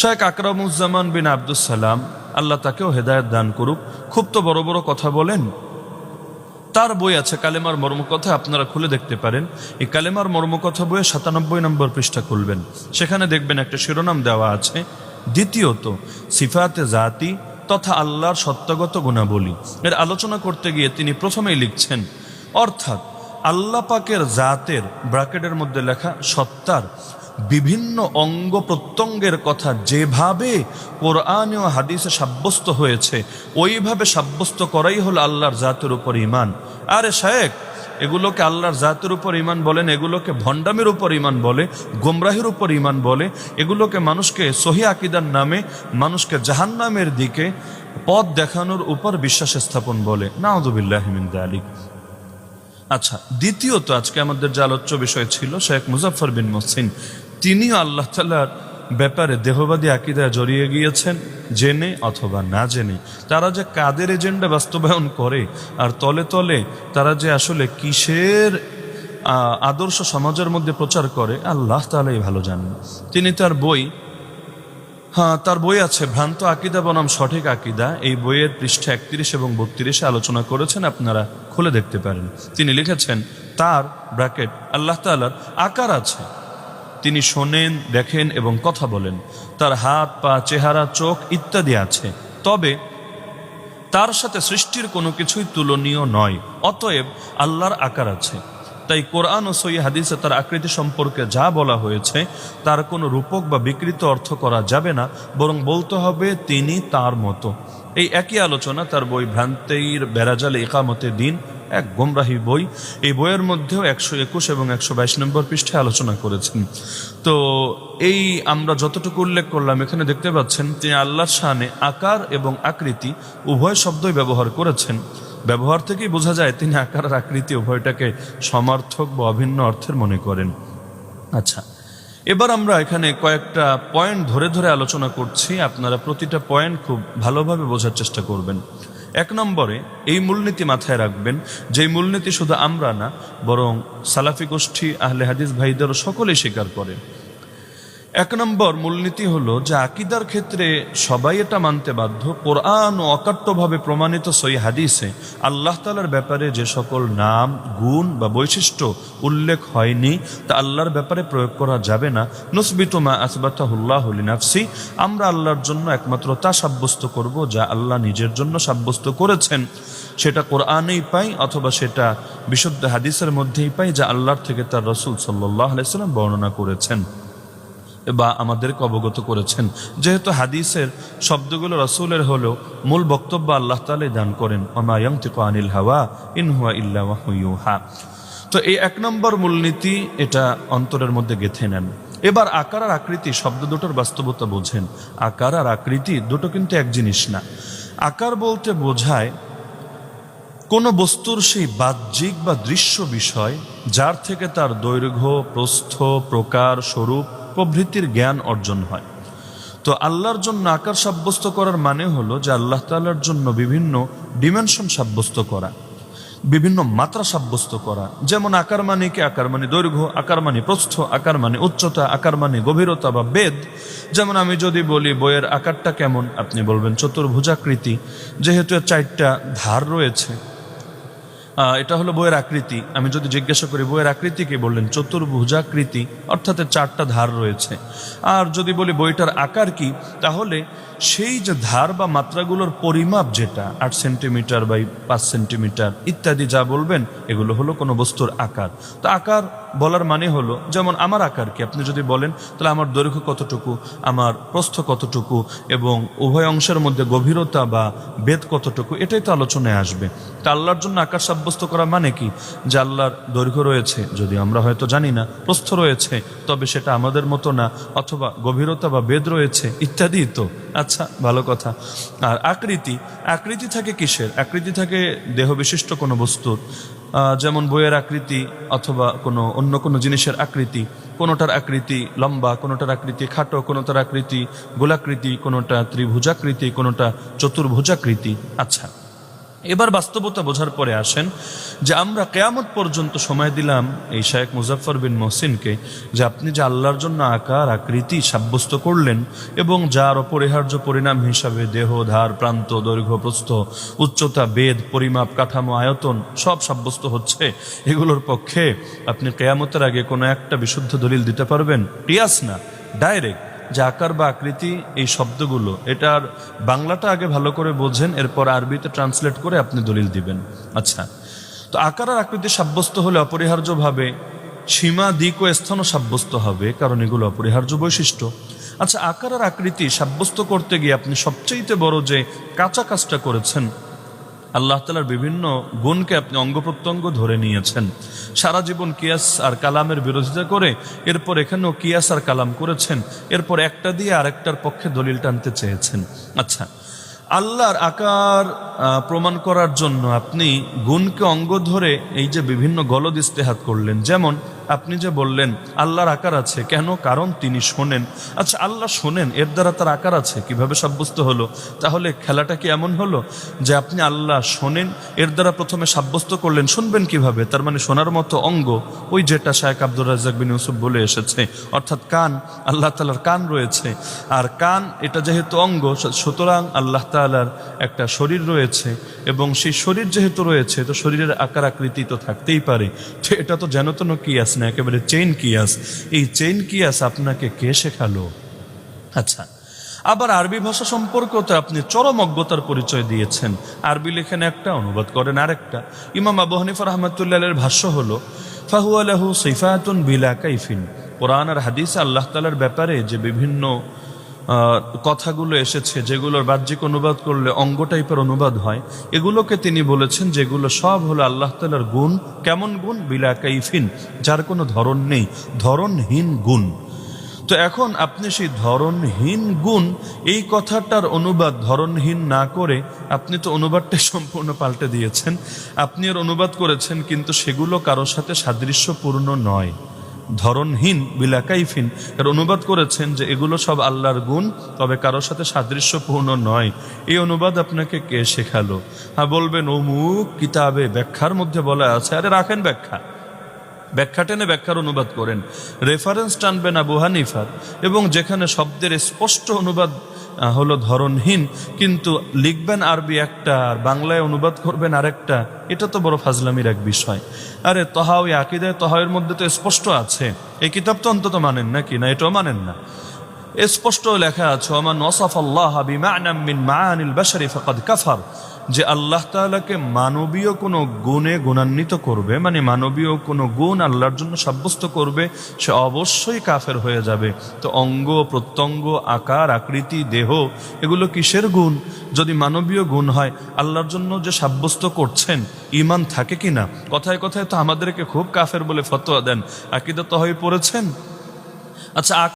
শেখ আকরামুজ্জামান বিন আব্দুল সালাম আল্লাহ তাকেও হেদায়ত দান করুক। খুব তো বড় বড় কথা বলেন। তার বই আছে কালেমার মর্মকথা আপনারা খুলে দেখতে পারেন। এই কালেমার মর্মকথা বইয়ে সাতানব্বই নম্বর পৃষ্ঠা খুলবেন। সেখানে দেখবেন একটা শিরোনাম দেওয়া আছে। দ্বিতীয়ত, সিফাতে জাতি তথা আল্লাহর সত্যগত গুণাবলী। এর আলোচনা করতে গিয়ে তিনি প্রথমেই লিখছেন, অর্থাৎ আল্লাহ পাকের জাতের ব্র্যাকেটের মধ্যে লেখা সত্তার বিভিন্ন অঙ্গ প্রত্যঙ্গের কথা যেভাবে কোরআন ও হাদিসে সাব্যস্ত হয়েছে, ওইভাবে সাব্যস্ত করাই হলো আল্লাহর জাতের উপর ইমান আরে শায়েক এগুলোকে আল্লাহর জাতের উপর ইমান বলেন, এগুলোকে ভণ্ডামের উপর ইমান বলে, গোমরাহির উপর ইমান বলে, এগুলোকে মানুষকে সহি আকিদার নামে, মানুষকে জাহান্নামের দিকে পথ দেখানোর উপর বিশ্বাস স্থাপন বলে। নাউদুবিল্লাহমিন আলিক আচ্ছা দ্বিতীয়ত আজকে আমাদের যে আলোচ্য বিষয় ছিল, শেখ মুজাফর বিন মহসিন, তিনিও আল্লাহ তাল্লার ব্যাপারে দেহবাদী আকিদায় জড়িয়ে গিয়েছেন, জেনে অথবা না জেনে। তারা যে কাদের এজেন্ডা বাস্তবায়ন করে, আর তলে তলে তারা যে আসলে কিসের আদর্শ সমাজের মধ্যে প্রচার করে, আল্লাহ তালাই ভালো জানেন। তিনি তার বই হ্যাঁ তার বই আছে, ভ্রান্ত আকিদা বনাম সঠিক আকিদা। এই বইয়ের পৃষ্ঠা একত্রিশ এবং বত্রিশে আলোচনা করেছেন আপনারা। খুলে দেখতে পারেন। তিনি লিখেছেন, তার ব্র্যাকেট আল্লাহ তালার আকার আছে। তিনি শোনেন, দেখেন এবং কথা বলেন। তার হাত, পা, চেহারা, চোখ ইত্যাদি আছে। তবে তার সাথে সৃষ্টির কোনো কিছুই তুলনীয় নয়। অতএব আল্লাহর আকার আছে। তাই কোরআন ও সই হাদিসে তার আকৃতি সম্পর্কে যা বলা হয়েছে, তার কোনো রূপক বা বিকৃত অর্থ করা যাবে না, বরং বলতে হবে তিনি তার মতো। এই একই আলোচনা তার বই ভ্রান্তির বেড়াজালে একামতে দিন, এক গোমরাহি বই। এই বইয়ের মধ্যেও একশো একুশ এবং একশো বাইশ নম্বর পৃষ্ঠে আলোচনা করেছেন। তো এই আমরা যতটুকু উল্লেখ করলাম, এখানে দেখতে পাচ্ছেন তিনি আল্লাহর শানে আকার এবং আকৃতি উভয় শব্দই ব্যবহার করেছেন। ব্যবহার থেকেই বোঝা যায় তিনি আকার আর আকৃতি উভয়টাকে সমার্থক বা অভিন্ন অর্থের মনে করেন। আচ্ছা এবার আমরা এখানে কয়েকটা পয়েন্ট ধরে ধরে আলোচনা করছি। আপনারা প্রতিটা পয়েন্ট খুব ভালোভাবে বোঝার চেষ্টা করবেন। এক নম্বরে, এই মূলনীতি মাথায় রাখবেন যে মূলনীতি শুধু আমরা না, বরং সালাফি গোষ্ঠী, আহলে হাদিস ভাইদেরও সকলেই স্বীকার করে। এক নম্বর মূলনীতি হলো যে আকিদার ক্ষেত্রে সবাই এটা মানতে বাধ্য। কোরআন ও অকাট্যভাবে প্রমাণিত সই হাদিসে আল্লাহ তালার ব্যাপারে যে সকল নাম, গুণ বা বৈশিষ্ট্য উল্লেখ হয়নি, তা আল্লাহর ব্যাপারে প্রয়োগ করা যাবে না। নুসবিতুমা আসবাতাহুল্লাহ নাফসি আমরা আল্লাহর জন্য একমাত্র তা সাব্যস্ত করব যা আল্লাহ নিজের জন্য সাব্যস্ত করেছেন। সেটা কোরআনেই পাই অথবা সেটা বিশুদ্ধ হাদিসের মধ্যেই পাই যা আল্লাহর থেকে তার রসুল সাল্লাহ আলাইসাল্লাম বর্ণনা করেছেন। বা আমাদেরকে অবগত করেছেন। যেহেতু হাদিসের শব্দগুলো রসুলের হলেও মূল বক্তব্য আল্লাহ তালাই দান করেন আনিল হাওয়া ইনহুয়া ইল্লা ওয়াহুইউহা তো এই এক নম্বর মূলনীতি এটা অন্তরের মধ্যে গেথে নেন। এবার আকার আর আকৃতি শব্দ দুটোর বাস্তবতা বোঝেন। আকার আর আকৃতি দুটো কিন্তু এক জিনিস না। আকার বলতে বোঝায় কোনো বস্তুর সেই বাহ্যিক বা দৃশ্য বিষয়, যার থেকে তার দৈর্ঘ্য, প্রস্থ, প্রকার, স্বরূপ প্রভৃতির জ্ঞান অর্জন হয়। তো আল্লাহর জন্য আকার সাব্যস্ত করার মানে হলো যে আল্লাহ তাল্লার জন্য বিভিন্ন ডিমেনশন সাব্যস্ত করা, বিভিন্ন মাত্রা সাব্যস্ত করা। যেমন আকার মানে কি? আকার মানে দৈর্ঘ্য, আকার মানে প্রস্থ, আকার মানে উচ্চতা, আকার মানে গভীরতা বা বেদ। যেমন আমি যদি বলি, বইয়ের আকারটা কেমন? আপনি বলবেন, চতুর্ভুজাকৃতি। যেহেতু চারটা ধার রয়েছে এটা হলো বইয়ের আকৃতি। আমি যদি জিজ্ঞাসা করি, বইয়ের আকৃতিকে বললেন? চতুর্ভুজাকৃতি, অর্থাৎ চারটা ধার রয়েছে। আর যদি বলি বইটার আকার কি, তাহলে সেই যে ধার বা মাত্রাগুলোর পরিমাপ যেটা, আট সেন্টিমিটার বাই পাঁচ সেন্টিমিটার ইত্যাদি যা বলবেন, এগুলো হলো কোনো বস্তুর আকার। তো আকার বলার মানে হলো, যেমন আমার আকার কি আপনি যদি বলেন, তাহলে আমার দৈর্ঘ্য কতটুকু, আমার প্রস্থ কতটুকু, এবং উভয় অংশের মধ্যে গভীরতা বা বেদ কতটুকু, এটাই তো আলোচনায় আসবে। তা আল্লাহর জন্য আকার সাব্যস্ত করা মানে কি? যে আল্লাহর দৈর্ঘ্য রয়েছে, যদি আমরা হয়তো জানি না, প্রস্থ রয়েছে, তবে সেটা আমাদের মতো না, অথবা গভীরতা বা বেদ রয়েছে, ইত্যাদি তো। আচ্ছা ভালো কথা। আর আকৃতি আকৃতি থাকে কিসের? আকৃতি থাকে দেহ বিশিষ্ট কোনো বস্তুর। যেমন বইয়ের আকৃতি অথবা কোনো অন্য কোনো জিনিসের আকৃতি, কোনোটার আকৃতি লম্বা, কোনোটার আকৃতি খাটো, কোনোটার আকৃতি গোলাকৃতি, কোনোটা ত্রিভুজাকৃতি, কোনোটা চতুর্ভুজাকৃতি। আচ্ছা। এবার বাস্তবতা বোঝার পরে আসেন যে আমরা কেয়ামত পর্যন্ত সময় দিলাম এই শায়েখ মুজাফর বিন মহসিনকে যে আপনি যে আল্লাহর জন্য আকার, আকৃতি সাব্যস্ত করলেন এবং যার অপরিহার্য পরিণাম হিসাবে দেহ, ধার, প্রান্ত, দৈর্ঘ্য, প্রস্থ, উচ্চতা, বেদ, পরিমাপ, কাঠামো, আয়তন সব সাব্যস্ত হচ্ছে, এগুলোর পক্ষে আপনি কেয়ামতের আগে কোনো একটা বিশুদ্ধ দলিল দিতে পারবেন? টিয়াস না, ডাইরেক্ট। যে আকার বা আকৃতি এই শব্দগুলো। এটার বাংলাটা আগে ভালো করে বোঝেন, এরপর আরবিতে ট্রান্সলেট করে আপনি দলিল দিবেন। আচ্ছা তো আকার আর আকৃতি সাব্যস্ত হলে অপরিহার্যভাবে সীমা, দিক ও স্থানও সাব্যস্ত হবে, কারণ এগুলো অপরিহার্য বৈশিষ্ট্য। আচ্ছা আকার আর আকৃতি সাব্যস্ত করতে গিয়ে আপনি সবচেয়ে বড় যে কাঁচা কাজটা করেছেন আল্লাহ তালার বিভিন্ন গুণকে আপনি অঙ্গ প্রত্যঙ্গ ধরে নিয়েছেন। সারা জীবন কিয়াস আর কালামের বিরোধিতা করে এরপর এখানেও কিয়াস আর কালাম করেছেন। এরপর একটা দিয়ে আরেকটার পক্ষে দলিল টানতে চেয়েছেন। আচ্ছা আল্লাহর আকার প্রমাণ করার জন্য আপনি গুণকে অঙ্গ ধরে এই যে বিভিন্ন গলদ ইস্তেহাত করলেন, যেমন আপনি যে বললেন, আল্লাহর আকার আছে, কেন? কারণ তিনি শোনেন। আচ্ছা আল্লাহ শোনেন, এর দ্বারা তার আকার আছে, কীভাবে সাব্যস্ত হলো? তাহলে খেলাটা কি এমন হলো যে আপনি আল্লাহ শোনেন, এর দ্বারা প্রথমে সাব্যস্ত করলেন, শুনবেন কীভাবে? তার মানে শোনার মতো অঙ্গ, ওই যেটা শায়েখ আব্দুর রাজাক বিন ইউসুফ বলে এসেছে। অর্থাৎ কান, আল্লাহ তালার কান রয়েছে। আর কান, এটা যেহেতু অঙ্গ, সুতরাং আল্লাহ তালার একটা শরীর রয়েছে, এবং সেই শরীর যেহেতু রয়েছে, তো শরীরের আকার আকৃতি তো থাকতেই পারে। এটা তো যেন তেন কিয়াস না, একেবারে চেইন কিয়াস এই চেইন কিয়াস আপনাকে কে শেখালো? আচ্ছা আবার আরবি ভাষা সম্পর্কেও তো আপনি চরম অজ্ঞতার পরিচয় দিয়েছেন। আরবি লেখেন একটা, অনুবাদ করেন আরেকটা। ইমাম আবু হানিফা রহমতুল্লাহের ভাষ্য হল ফাহু আলাহু সিফাতুন বিলা কাইফিন। কোরআন আর হাদিস আল্লাহ তালার ব্যাপারে যে বিভিন্ন কথাগুলো এসেছে যেগুলোর বাহ্যিক অনুবাদ করলে অঙ্গ টাইপের অনুবাদ হয়। এগুলোকে তিনি বলেছেন যেগুলো সব হলো আল্লাহ তালার গুণ। কেমন গুণ? বিলা কাইফিন, যার কোনো ধরন নেই। ধরনহীন গুণ। তো এখন আপনি সেই ধরনহীন গুণ, এই কথাটার অনুবাদ ধরনহীন না করে আপনি তো অনুবাদটাই সম্পূর্ণ পাল্টে দিয়েছেন। আপনি এর অনুবাদ করেছেন কিন্তু সেগুলো কারোর সাথে সাদৃশ্যপূর্ণ নয়। ধরনহীন বিলাকাইফিন এর অনুবাদ করেছেন যে এগুলো সব আল্লাহর গুণ, তবে কারোর সাথে সাদৃশ্যপূর্ণ নয়। এই অনুবাদ আপনাকে কে শেখালো? হ্যাঁ বলবেন, অমুক কিতাবে ব্যাখ্যার মধ্যে বলা আছে। আরে, রাখেন ব্যাখ্যা। ব্যাখ্যা টেনে ব্যাখ্যার অনুবাদ করেন। রেফারেন্স টানবেন আবু হানিফার এবং যেখানে শব্দের স্পষ্ট অনুবাদ হলো ধরনহীন কিন্তু লিখবেন আরবি একটা, আর বাংলায় অনুবাদ করবেন আরেকটা, এটা তো বড় ফাজলামির এক বিষয়। আরে তহা ওই আকিদায় তহায়ের মধ্যে তো স্পষ্ট আছে। এই কিতাব তো অন্তত মানেন নাকি? না, এটাও মানেন না। স্পষ্ট লেখা আছে আমার ওয়াসাফ আল্লাহ বিমা'নাম মিন মাআনিল বাশারি ফাকাদ কাফার। যে আল্লাহ তাআলাকে মানবীয় কোনো গুণে গুণান্বিত করবে মানে মানবীয় কোনো গুণ আল্লাহর জন্য সাব্যস্ত করবে, সে অবশ্যই কাফের হয়ে যাবে। তো অঙ্গ, প্রত্যঙ্গ, আকার, আকৃতি, দেহ, এগুলো কিসের গুণ? যদি মানবীয় গুণ হয়, আল্লাহর জন্য যে সাব্যস্ত করছেন ইমান থাকে কিনা? কথায় কথায় তো আমাদেরকে খুব কাফের বলে ফতোয়া দেন। আকিদা তো হয়ে পড়েছেন? আচ্ছা